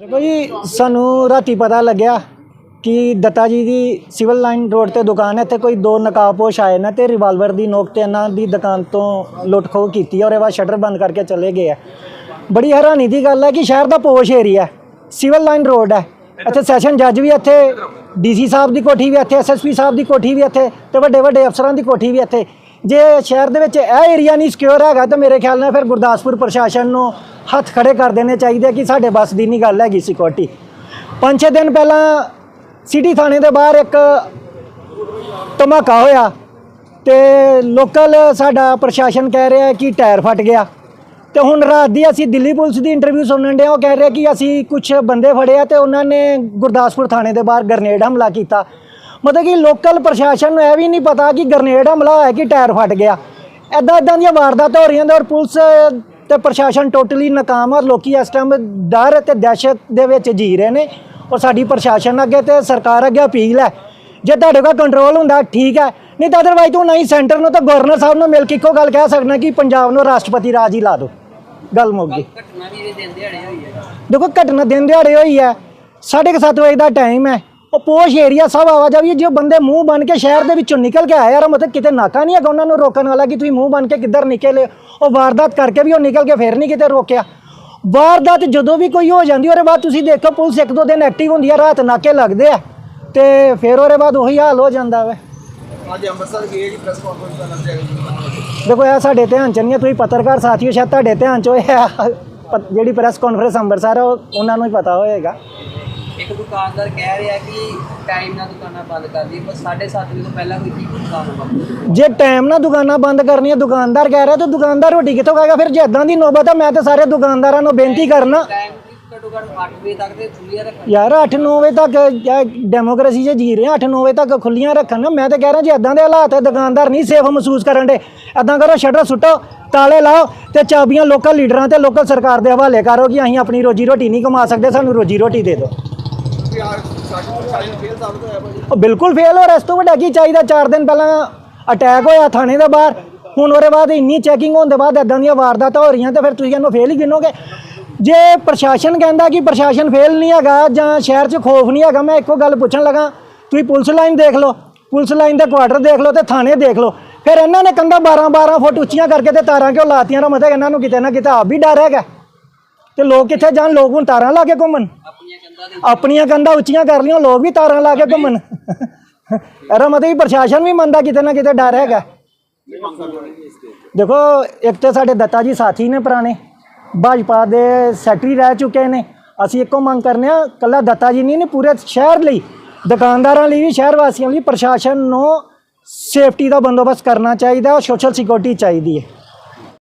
ਦੇਖੋ ਜੀ, ਸਾਨੂੰ ਰਾਤੀ ਪਤਾ ਲੱਗਿਆ ਕਿ ਦੱਤਾ ਜੀ ਦੀ ਸਿਵਲ ਲਾਈਨ ਰੋਡ ਤੇ ਦੁਕਾਨ ਹੈ, ਇੱਥੇ ਕੋਈ ਦੋ ਨਕਾਬਪੋਸ਼ ਆਏ ਨੇ ਤੇ ਰਿਵਾਲਵਰ ਦੀ ਨੋਕ ਤੇ ਇਹਨਾਂ ਦੀ ਦੁਕਾਨ ਤੋਂ ਲੁੱਟ ਖੋਹ ਕੀਤੀ ਔਰ ਇਹ ਬਾਅਦ ਸ਼ਟਰ ਬੰਦ ਕਰਕੇ ਚਲੇ ਗਏ ਆ। ਬੜੀ ਹੈਰਾਨੀ ਦੀ ਗੱਲ ਹੈ ਕਿ ਸ਼ਹਿਰ ਦਾ posh area civil line road ਹੈ। ਇੱਥੇ ਸੈਸ਼ਨ ਜੱਜ ਵੀ ਇੱਥੇ ਡੀਸੀ ਸਾਹਿਬ ਦੀ ਕੋਠੀ ਵੀ ਇੱਥੇ ਐਸਐਸਪੀ ਸਾਹਿਬ ਦੀ ਕੋਠੀ ਵੀ ਇੱਥੇ ਤੇ ਵੱਡੇ ਵੱਡੇ ਅਫਸਰਾਂ ਦੀ ਕੋਠੀ ਵੀ ਇੱਥੇ। ਜੇ ਸ਼ਹਿਰ ਦੇ ਵਿੱਚ ਇਹ ਏਰੀਆ ਨਹੀਂ ਸਿਕਿਉਰ ਹੈਗਾ, ਤਾਂ ਮੇਰੇ ਖਿਆਲ ਨਾਲ ਫਿਰ ਗੁਰਦਾਸਪੁਰ ਪ੍ਰਸ਼ਾਸਨ ਨੂੰ ਹੱਥ ਖੜੇ ਕਰ ਦੇਣੇ ਚਾਹੀਦੇ ਕਿ ਸਾਡੇ ਬਸ ਦੀ ਨਹੀਂ ਗੱਲ ਹੈਗੀ ਸਿਕਿਉਰਿਟੀ ਪੰਜ ਛੇ ਦਿਨ ਪਹਿਲਾਂ ਸਿਟੀ ਥਾਣੇ ਦੇ ਬਾਹਰ ਇੱਕ ਧਮਾਕਾ ਹੋਇਆ ਤੇ ਲੋਕਲ ਸਾਡਾ ਪ੍ਰਸ਼ਾਸਨ ਕਹਿ ਰਿਹਾ ਕਿ ਟਾਇਰ ਫਟ ਗਿਆ। ਤੇ ਹੁਣ ਰਾਤ ਦੀ ਅਸੀਂ ਦਿੱਲੀ ਪੁਲਿਸ ਦੀ ਇੰਟਰਵਿਊ ਸੁਣਨ ਦੇ ਉਹ ਕਹਿ ਰਹੇ ਕਿ ਅਸੀਂ ਕੁਝ ਬੰਦੇ ਫੜੇ ਆ ਤੇ ਉਹਨਾਂ ਨੇ ਗੁਰਦਾਸਪੁਰ ਥਾਣੇ ਦੇ ਬਾਹਰ ਗਰਨੇਡ ਹਮਲਾ ਕੀਤਾ। ਮਤਲਬ ਕਿ ਲੋਕਲ ਪ੍ਰਸ਼ਾਸਨ ਨੂੰ ਇਹ ਵੀ ਨਹੀਂ ਪਤਾ ਕਿ ਗ੍ਰਨੇਡ ਹਮਲਾ ਹੋਇਆ ਕਿ ਟਾਇਰ ਫਟ ਗਿਆ। ਐਦਾਂ ਐਦਾਂ ਦੀਆਂ ਵਾਰਦਾਤਾਂ ਹੋ ਰਹੀਆਂ ਨੇ ਔਰ ਪੁਲਿਸ ਤੇ ਪ੍ਰਸ਼ਾਸਨ ਟੋਟਲੀ ਨਾਕਾਮ ਆ ਲੋਕੀ ਇਸ ਟਾਈਮ ਡਰ ਤੇ ਦਹਿਸ਼ਤ ਦੇ ਵਿੱਚ ਜੀ ਰਹੇ ਨੇ ਔਰ ਸਾਡੀ ਪ੍ਰਸ਼ਾਸਨ ਅੱਗੇ ਤੇ ਸਰਕਾਰ ਅੱਗੇ ਅਪੀਲ ਹੈ। ਜੇ ਤੁਹਾਡੇ ਕੋਲ ਕੰਟਰੋਲ ਹੁੰਦਾ ਠੀਕ ਹੈ। ਨਹੀਂ ਤਾਂ ਅਦਰਵਾਈਜ਼ ਤੂੰ ਨਹੀਂ ਸੈਂਟਰ ਨੂੰ ਤਾਂ ਗਵਰਨਰ ਸਾਹਿਬ ਨੂੰ ਮਿਲ ਕੇ ਇੱਕੋ ਗੱਲ ਕਹਿ ਸਕਣਾ ਕਿ ਪੰਜਾਬ ਨੂੰ ਰਾਸ਼ਟਰਪਤੀ ਰਾਜ ਹੀ ਲਾ ਦਿਓ। ਗੱਲ ਮੁੱਕ ਗਈ। ਘਟਨਾ ਵੀ ਦਿਨ ਦਿਹਾੜੇ ਹੋਈ ਹੈ। ਦੇਖੋ ਘਟਨਾ ਦਿਨ ਦਿਹਾੜੇ ਹੋਈ ਹੈ। 7:30 ਵਜੇ ਦਾ ਟਾਈਮ ਹੈ। ਉਹ ਪੋਸ਼ ਏਰੀਆ ਸਭ ਆਵਾਜਾਈ ਹੈ ਜੋ ਬੰਦੇ ਮੂੰਹ ਬਨ ਕੇ ਸ਼ਹਿਰ ਦੇ ਵਿੱਚੋਂ ਨਿਕਲ ਕੇ ਆਏ ਯਾਰ ਮਤਲਬ ਕਿਤੇ ਨਾਕਾ ਨਹੀਂ ਹੈਗਾ ਉਹਨਾਂ ਨੂੰ ਰੋਕਣ ਵਾਲਾ ਕਿ ਤੁਸੀਂ ਮੂੰਹ ਬਨ ਕੇ ਕਿੱਧਰ ਨਿਕਲੇ ਉਹ ਵਾਰਦਾਤ ਕਰਕੇ ਵੀ ਉਹ ਨਿਕਲ ਕੇ ਫੇਰ ਨਹੀਂ ਕਿਤੇ ਰੋਕਿਆ। ਵਾਰਦਾਤ ਜਦੋਂ ਵੀ ਕੋਈ ਹੋ ਜਾਂਦੀ ਉਹਦੇ ਬਾਅਦ ਤੁਸੀਂ ਦੇਖੋ ਪੁਲਿਸ ਇੱਕ ਦੋ ਦਿਨ ਐਕਟਿਵ ਹੁੰਦੀ ਹੈ ਰਾਤ ਨਾਕੇ ਲੱਗਦੇ ਆ ਤੇ ਫਿਰ ਉਹਦੇ ਬਾਅਦ ਉਹੀ ਹਾਲ ਹੋ ਜਾਂਦਾ ਵੇ। ਅੱਜ ਅੰਮ੍ਰਿਤਸਰ ਗਏ ਜੀ ਪ੍ਰੈਸ ਕਾਨਫਰੰਸ ਕਰਨ ਤੇ ਆਏ ਦੇਖੋ ਇਹ ਸਾਡੇ ਧਿਆਨ ਚ ਨਹੀਂ ਤੁਸੀਂ ਪੱਤਰਕਾਰ ਸਾਥੀਓ ਸ਼ਾਇਦ ਤੁਹਾਡੇ ਧਿਆਨ ਚ ਹੋਇਆ ਜਿਹੜੀ ਪ੍ਰੈਸ ਕਾਨਫਰੰਸ ਅੰਮ੍ਰਿਤਸਰ ਉਹਨਾਂ ਨੂੰ ਹੀ ਪਤਾ ਹੋਏਗਾ। ਇੱਕ ਦੁਕਾਨਦਾਰ ਕਹਿ ਰਿਹਾ ਕਿ ਟਾਈਮ ਨਾਲ ਦੁਕਾਨਾਂ ਬੰਦ ਕਰ ਦੀ ਪਰ 7:30 ਵਜੇ ਤੋਂ ਪਹਿਲਾਂ ਕੋਈ ਕੀ ਦੁਕਾਨ ਬੰਦ ਜੇ ਟਾਈਮ ਨਾਲ ਦੁਕਾਨਾਂ ਬੰਦ ਕਰਨੀਆਂ ਦੁਕਾਨਦਾਰ ਕਹਿ ਰਿਹਾ ਤਾਂ ਦੁਕਾਨਦਾਰ ਰੋਟੀ ਕਿੱਥੋਂ ਖਾਏਗਾ? ਫਿਰ ਜੇ ਇਦਾਂ ਦੀ ਨੌਬਤ ਆ ਮੈਂ ਤਾਂ ਸਾਰੇ ਦੁਕਾਨਦਾਰਾਂ ਨੂੰ ਬੇਨਤੀ ਕਰਨਾ। ਟਾਈਮ ਘੱਟੋ ਘੱਟ 8 ਵਜੇ ਤੱਕ ਤੇ ਖੁੱਲੀਆਂ ਰੱਖਣ। ਯਾਰ 8-9 ਵਜੇ ਤੱਕ ਡੈਮੋਕ੍ਰੇਸੀ 'ਚ ਜੀ ਰਹੇ ਹਾਂ 8-9 ਵਜੇ ਤੱਕ ਖੁੱਲੀਆਂ ਰੱਖਣ। ਨਾ ਮੈਂ ਤਾਂ ਕਹਿ ਰਿਹਾ ਜੇ ਇਦਾਂ ਦੇ ਹਾਲਾਤ ਹੈ ਦੁਕਾਨਦਾਰ ਨਹੀਂ ਸੇਫ ਮਹਿਸੂਸ ਕਰਨ ਦੇ। ਇਦਾਂ ਕਰੋ ਸ਼ਟਰ ਸੁੱਟੋ ਤਾਲੇ ਲਾਓ ਤੇ ਚਾਬੀਆਂ ਲੋਕਲ ਲੀਡਰਾਂ ਤੇ ਲੋਕਲ ਸਰਕਾਰ ਦੇ ਹਵਾਲੇ ਕਰੋ ਕਿ ਅਸੀਂ ਆਪਣੀ ਰੋਜੀ ਰੋਟੀ ਨਹੀਂ ਕਮਾ ਸਕਦੇ ਸਾਨੂੰ ਰੋਜੀ ਰੋਟੀ ਦੇ ਦਿਓ। ਬਿਲਕੁਲ ਫੇਲ ਹੋ ਰਿਹਾ ਇਸ ਤੋਂ ਵੱਡਾ ਕੀ ਚਾਹੀਦਾ? 4 ਦਿਨ ਪਹਿਲਾਂ ਅਟੈਕ ਹੋਇਆ ਥਾਣੇ ਦੇ ਬਾਹਰ। ਹੁਣ ਉਹਦੇ ਬਾਅਦ ਇੰਨੀ ਚੈਕਿੰਗ ਹੋਣ ਦੇ ਬਾਅਦ ਇਦਾਂ ਦੀਆਂ ਵਾਰਦਾਤਾਂ ਹੋ ਰਹੀਆਂ ਤੇ ਫਿਰ ਤੁਸੀਂ ਇਹਨੂੰ ਫੇਲ ਹੀ ਗਿਣੋਗੇ। ਜੇ ਪ੍ਰਸ਼ਾਸਨ ਕਹਿੰਦਾ ਕਿ ਪ੍ਰਸ਼ਾਸਨ ਫੇਲ ਨਹੀਂ ਹੈਗਾ ਜਾਂ ਸ਼ਹਿਰ 'ਚ ਖੋਫ ਨਹੀਂ ਹੈਗਾ, ਮੈਂ ਇੱਕੋ ਗੱਲ ਪੁੱਛਣ ਲੱਗਾ, ਤੁਸੀਂ ਪੁਲਿਸ ਲਾਈਨ ਦੇਖ ਲਓ। ਪੁਲਿਸ ਲਾਈਨ ਦੇ ਕੁਆਟਰ ਦੇਖ ਲਓ ਤੇ ਥਾਣੇ ਦੇਖ ਲਓ। ਫਿਰ ਇਹਨਾਂ ਨੇ ਕੰਧਾਂ 12 12 ਫੁੱਟ ਉੱਚੀਆਂ ਕਰਕੇ ਤੇ ਤਾਰਾਂ ਕਿਉਂ ਲਾਤੀਆਂ? ਨਾ ਮਤਲਬ ਇਹਨਾਂ ਨੂੰ ਕਿਤੇ ਨਾ ਕਿਤੇ ਆਪ ਵੀ ਡਰ ਹੈਗਾ। ਤੇ ਲੋਕ ਕਿੱਥੇ ਜਾਣ? ਲੋਕ ਹੁਣ ਤਾਰਾਂ ਲਾ ਕੇ ਘੁੰਮਣ। ਆਪਣੀਆਂ ਕੰਧਾਂ ਉੱਚੀਆਂ ਕਰ ਲਈਆਂ ਲੋਕ ਵੀ ਤਾਰਾਂ ਲਾ ਕੇ ਘੁੰਮਣ। ਇਹਦਾ ਮਤਲਬ ਵੀ ਪ੍ਰਸ਼ਾਸਨ ਵੀ ਮੰਨਦਾ ਕਿਤੇ ਨਾ ਕਿਤੇ ਡਰ ਹੈਗਾ। ਦੇਖੋ ਇੱਕ ਤੇ ਸਾਡੇ ਦੱਤਾ ਜੀ ਸਾਥੀ ਨੇ ਪੁਰਾਣੇ ਭਾਜਪਾ ਦੇ ਸੈਕਟਰੀ ਰਹਿ ਚੁੱਕੇ ਨੇ। ਅਸੀਂ ਇੱਕੋ ਮੰਗ ਕਰਨੇ ਆ ਕੱਲਾ ਦੱਤਾ ਜੀ ਨਹੀਂ ਨੇ ਪੂਰੇ ਸ਼ਹਿਰ ਲਈ ਦੁਕਾਨਦਾਰਾਂ ਲਈ ਵੀ ਸ਼ਹਿਰ ਵਾਸੀਆਂ ਲਈ ਪ੍ਰਸ਼ਾਸਨ ਨੂੰ ਸੇਫਟੀ ਦਾ ਬੰਦੋਬਸਤ ਕਰਨਾ ਚਾਹੀਦਾ ਔਰ ਸੋਸ਼ਲ ਸਿਕਿਉਰਿਟੀ ਚਾਹੀਦੀ ਹੈ।